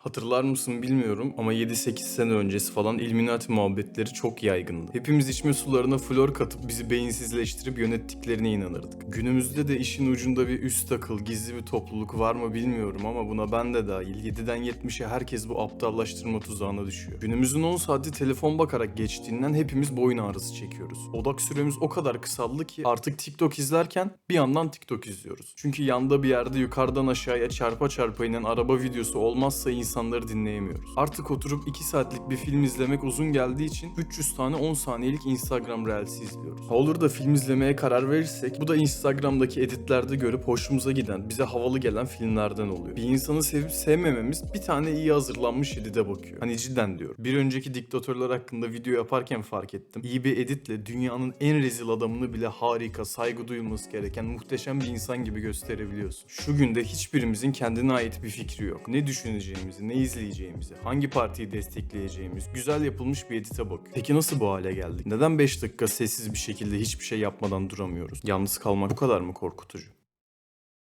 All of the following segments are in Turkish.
Hatırlar mısın bilmiyorum ama 7-8 sene öncesi falan Illuminati muhabbetleri çok yaygındı. Hepimiz içme sularına flor katıp bizi beyinsizleştirip yönettiklerine inanırdık. Günümüzde de işin ucunda bir üst akıl, gizli bir topluluk var mı bilmiyorum ama buna ben de dahil 7'den 70'e herkes bu aptallaştırma tuzağına düşüyor. Günümüzün 10 saati telefon bakarak geçtiğinden hepimiz boyun ağrısı çekiyoruz. Odak süremiz o kadar kısaldı ki artık TikTok izlerken bir yandan TikTok izliyoruz. Çünkü yanda bir yerde yukarıdan aşağıya çarpa çarpa inen araba videosu olmazsa insanları dinleyemiyoruz. Artık oturup 2 saatlik bir film izlemek uzun geldiği için 300 tane 10 saniyelik Instagram Reels'i izliyoruz. Olur da film izlemeye karar verirsek bu da Instagram'daki editlerde görüp hoşumuza giden, bize havalı gelen filmlerden oluyor. Bir insanı sevip sevmememiz bir tane iyi hazırlanmış edite bakıyor. Hani cidden diyorum. Bir önceki diktatörler hakkında video yaparken fark ettim. İyi bir editle dünyanın en rezil adamını bile harika, saygı duyulması gereken muhteşem bir insan gibi gösterebiliyorsun. Şu günde hiçbirimizin kendine ait bir fikri yok. Ne düşüneceğimizi, ne izleyeceğimizi, hangi partiyi destekleyeceğimiz güzel yapılmış bir edite bakıyor. Peki nasıl bu hale geldik? Neden 5 dakika sessiz bir şekilde hiçbir şey yapmadan duramıyoruz? Yalnız kalmak bu kadar mı korkutucu?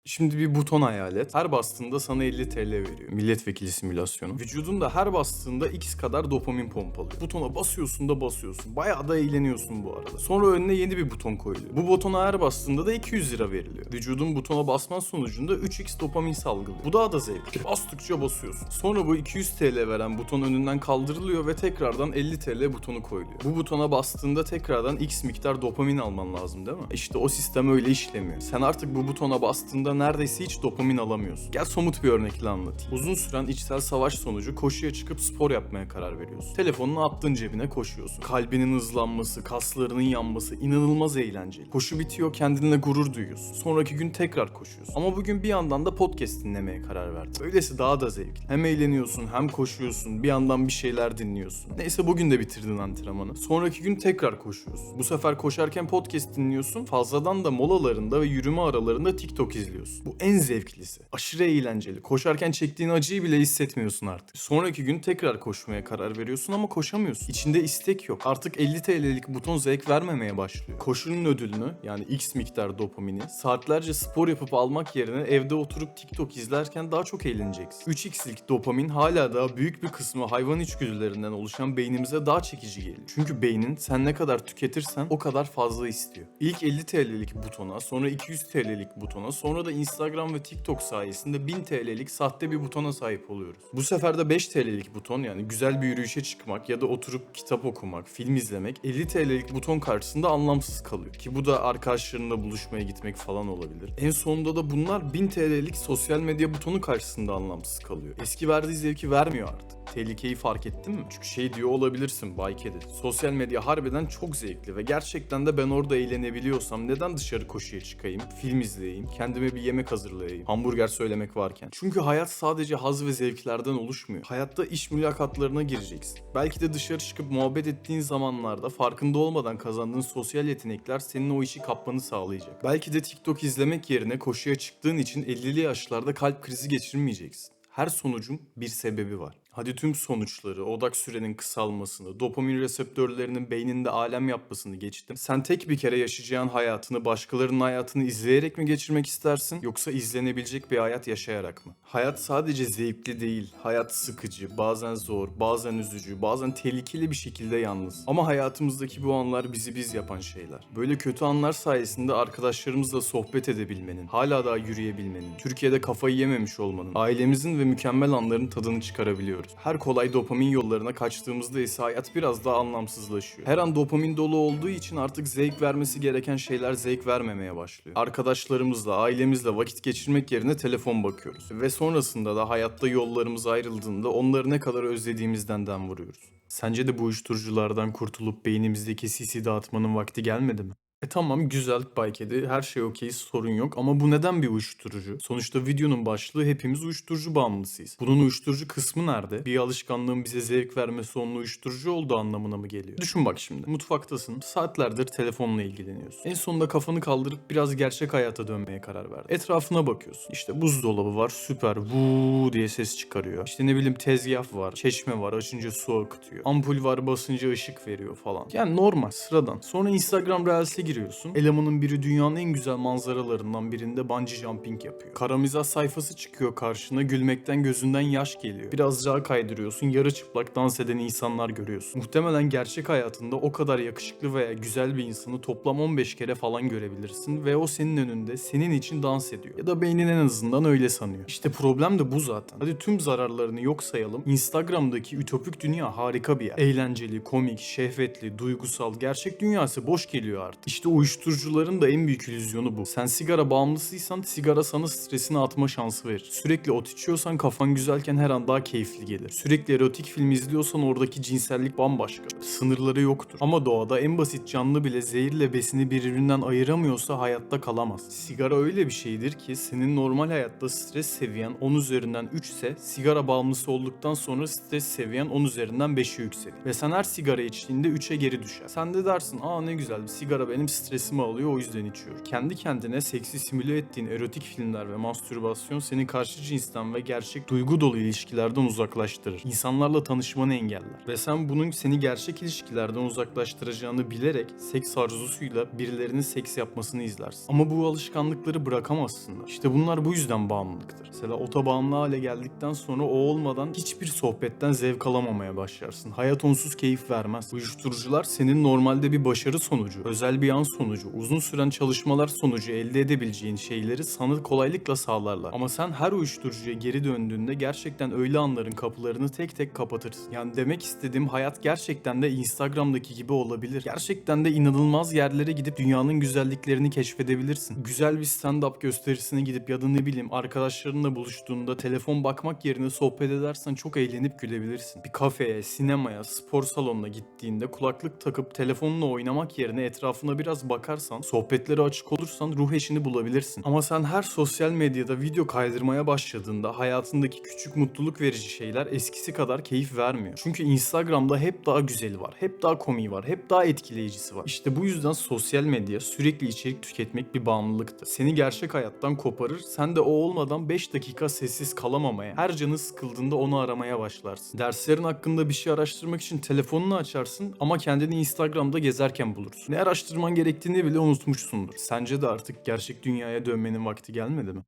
Şimdi bir buton hayal et. Her bastığında sana 50 TL veriyor. Milletvekili simülasyonu. Vücudunda her bastığında x kadar dopamin pompalıyor. Butona basıyorsun da basıyorsun. Bayağı da eğleniyorsun bu arada. Sonra önüne yeni bir buton koyuluyor. Bu butona her bastığında da 200 lira veriliyor. Vücudun butona basman sonucunda 3x dopamin salgılıyor. Bu daha da zevkli. Bastıkça basıyorsun. Sonra bu 200 TL veren buton önünden kaldırılıyor ve tekrardan 50 TL butonu koyuluyor. Bu butona bastığında tekrardan x miktar dopamin alman lazım değil mi? İşte o sistem öyle işlemiyor. Sen artık bu butona bastığında neredeyse hiç dopamin alamıyorsun. Gel somut bir örnekle anlatayım. Uzun süren içsel savaş sonucu koşuya çıkıp spor yapmaya karar veriyorsun. Telefonunu attın cebine koşuyorsun. Kalbinin hızlanması, kaslarının yanması inanılmaz eğlenceli. Koşu bitiyor kendinle gurur duyuyorsun. Sonraki gün tekrar koşuyorsun. Ama bugün bir yandan da podcast dinlemeye karar verdin. Böylesi daha da zevkli. Hem eğleniyorsun hem koşuyorsun bir yandan bir şeyler dinliyorsun. Neyse bugün de bitirdin antrenmanı. Sonraki gün tekrar koşuyorsun. Bu sefer koşarken podcast dinliyorsun. Fazladan da molalarında ve yürüme aralarında TikTok izliyorsun. Bu en zevklisi. Aşırı eğlenceli. Koşarken çektiğin acıyı bile hissetmiyorsun artık. Sonraki gün tekrar koşmaya karar veriyorsun ama koşamıyorsun. İçinde istek yok. Artık 50 TL'lik buton zevk vermemeye başlıyor. Koşunun ödülünü yani X miktar dopamini saatlerce spor yapıp almak yerine evde oturup TikTok izlerken daha çok eğleneceksin. 3x'lik dopamin hala daha büyük bir kısmı hayvan içgüdülerinden oluşan beynimize daha çekici geliyor. Çünkü beynin sen ne kadar tüketirsen o kadar fazla istiyor. İlk 50 TL'lik butona, sonra 200 TL'lik butona, sonra da Instagram ve TikTok sayesinde 1000 TL'lik sahte bir butona sahip oluyoruz. Bu sefer de 5 TL'lik buton yani güzel bir yürüyüşe çıkmak ya da oturup kitap okumak, film izlemek 50 TL'lik buton karşısında anlamsız kalıyor. Ki bu da arkadaşlarınla buluşmaya gitmek falan olabilir. En sonunda da bunlar 1000 TL'lik sosyal medya butonu karşısında anlamsız kalıyor. Eski verdiği zevki vermiyor artık. Tehlikeyi fark ettin mi? Çünkü şey diyor olabilirsin Bay Kedi. Sosyal medya harbiden çok zevkli ve gerçekten de ben orada eğlenebiliyorsam neden dışarı koşuya çıkayım, film izleyeyim, kendime bir yemek hazırlayayım, hamburger söylemek varken. Çünkü hayat sadece haz ve zevklerden oluşmuyor. Hayatta iş mülakatlarına gireceksin. Belki de dışarı çıkıp muhabbet ettiğin zamanlarda farkında olmadan kazandığın sosyal yetenekler senin o işi kapmanı sağlayacak. Belki de TikTok izlemek yerine koşuya çıktığın için 50'li yaşlarda kalp krizi geçirmeyeceksin. Her sonucun bir sebebi var. Hadi tüm sonuçları, odak sürenin kısalmasını, dopamin reseptörlerinin beyninde alem yapmasını geçtim. Sen tek bir kere yaşayacağın hayatını başkalarının hayatını izleyerek mi geçirmek istersin yoksa izlenebilecek bir hayat yaşayarak mı? Hayat sadece zevkli değil, hayat sıkıcı, bazen zor, bazen üzücü, bazen tehlikeli bir şekilde yalnız. Ama hayatımızdaki bu anlar bizi biz yapan şeyler. Böyle kötü anlar sayesinde arkadaşlarımızla sohbet edebilmenin, hala daha yürüyebilmenin, Türkiye'de kafayı yememiş olmanın, ailemizin ve mükemmel anların tadını çıkarabiliyoruz. Her kolay dopamin yollarına kaçtığımızda ise hayat biraz daha anlamsızlaşıyor. Her an dopamin dolu olduğu için artık zevk vermesi gereken şeyler zevk vermemeye başlıyor. Arkadaşlarımızla, ailemizle vakit geçirmek yerine telefon bakıyoruz. Ve sonrasında da hayatta yollarımız ayrıldığında onları ne kadar özlediğimizden dem vuruyoruz. Sence de bu uyuşturuculardan kurtulup beynimizdeki sisi dağıtmanın vakti gelmedi mi? E tamam güzel Bay Kedi her şey okey sorun yok ama bu neden bir uyuşturucu? Sonuçta videonun başlığı hepimiz uyuşturucu bağımlısıyız. Bunun uyuşturucu kısmı nerede? Bir alışkanlığın bize zevk vermesi onun uyuşturucu olduğu anlamına mı geliyor? Düşün bak şimdi mutfaktasın saatlerdir telefonla ilgileniyorsun. En sonunda kafanı kaldırıp biraz gerçek hayata dönmeye karar verdin. Etrafına bakıyorsun. İşte buzdolabı var süper vuu diye ses çıkarıyor. İşte ne bileyim tezgah var, çeşme var açınca su akıtıyor. Ampul var basınca ışık veriyor falan. Yani normal sıradan. Sonra Instagram Reels'e giriyorsun giriyorsun. Elemanın biri dünyanın en güzel manzaralarından birinde bungee jumping yapıyor. Karamizah sayfası çıkıyor karşına gülmekten gözünden yaş geliyor. Biraz daha kaydırıyorsun yarı çıplak dans eden insanlar görüyorsun. Muhtemelen gerçek hayatında o kadar yakışıklı veya güzel bir insanı toplam 15 kere falan görebilirsin ve o senin önünde senin için dans ediyor. Ya da beynin en azından öyle sanıyor. İşte problem de bu zaten. Hadi tüm zararlarını yok sayalım. Instagram'daki ütopik dünya harika bir yer. Eğlenceli, komik, şehvetli, duygusal, gerçek dünyası boş geliyor artık. İşte uyuşturucuların da en büyük illüzyonu bu. Sen sigara bağımlısıysan sigara sana stresini atma şansı verir. Sürekli ot içiyorsan kafan güzelken her an daha keyifli gelir. Sürekli erotik film izliyorsan oradaki cinsellik bambaşka. Sınırları yoktur. Ama doğada en basit canlı bile zehirle besini birbirinden ayıramıyorsa hayatta kalamaz. Sigara öyle bir şeydir ki senin normal hayatta stres seviyen 10 üzerinden 3 ise sigara bağımlısı olduktan sonra stres seviyen 10 üzerinden 5'e yükselir. Ve sen her sigara içtiğinde 3'e geri düşer. Sen de dersin aa ne güzel bir sigara benim stresimi alıyor o yüzden içiyorum. Kendi kendine seksi simüle ettiğin erotik filmler ve mastürbasyon seni karşı cinsten ve gerçek duygu dolu ilişkilerden uzaklaştırır. İnsanlarla tanışmanı engeller. Ve sen bunun seni gerçek ilişkilerden uzaklaştıracağını bilerek seks arzusuyla birilerinin seks yapmasını izlersin. Ama bu alışkanlıkları bırakamazsın da. İşte bunlar bu yüzden bağımlılıktır. Mesela ota bağımlı hale geldikten sonra o olmadan hiçbir sohbetten zevk alamamaya başlarsın. Hayat onsuz keyif vermez. Uyuşturucular senin normalde bir başarı sonucu, özel bir an sonucu, uzun süren çalışmalar sonucu elde edebileceğin şeyleri sana kolaylıkla sağlarlar. Ama sen her uyuşturucuya geri döndüğünde gerçekten öyle anların kapılarını tek tek kapatırsın. Yani demek istediğim hayat gerçekten de Instagram'daki gibi olabilir. Gerçekten de inanılmaz yerlere gidip dünyanın güzelliklerini keşfedebilirsin. Güzel bir stand-up gösterisine gidip ya da ne bileyim arkadaşlarınla buluştuğunda telefon bakmak yerine sohbet edersen çok eğlenip gülebilirsin. Bir kafeye, sinemaya, spor salonuna gittiğinde kulaklık takıp telefonla oynamak yerine etrafına biraz bakarsan, sohbetlere açık olursan ruh eşini bulabilirsin. Ama sen her sosyal medyada video kaydırmaya başladığında hayatındaki küçük mutluluk verici şeyler eskisi kadar keyif vermiyor. Çünkü Instagram'da hep daha güzeli var, hep daha komiği var, hep daha etkileyicisi var. İşte bu yüzden sosyal medya sürekli içerik tüketmek bir bağımlılıktır. Seni gerçek hayattan koparır, sen de o olmadan 5 dakika sessiz kalamamaya, her canı sıkıldığında onu aramaya başlarsın. Derslerin hakkında bir şey araştırmak için telefonunu açarsın ama kendini Instagram'da gezerken bulursun. Ne araştırman gerektiğini bile unutmuşsundur. Sence de artık gerçek dünyaya dönmenin vakti gelmedi mi?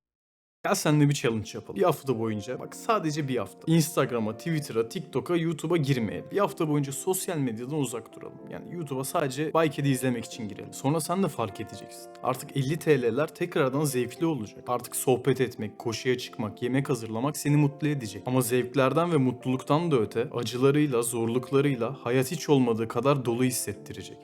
Gel seninle bir challenge yapalım. Bir hafta boyunca bak sadece bir hafta. Instagram'a, Twitter'a, TikTok'a, YouTube'a girmeyelim. Bir hafta boyunca sosyal medyadan uzak duralım. Yani YouTube'a sadece Bike'de izlemek için girelim. Sonra sen de fark edeceksin. Artık 50 TL'ler tekrardan zevkli olacak. Artık sohbet etmek, koşuya çıkmak, yemek hazırlamak seni mutlu edecek. Ama zevklerden ve mutluluktan da öte acılarıyla, zorluklarıyla hayat hiç olmadığı kadar dolu hissettirecek.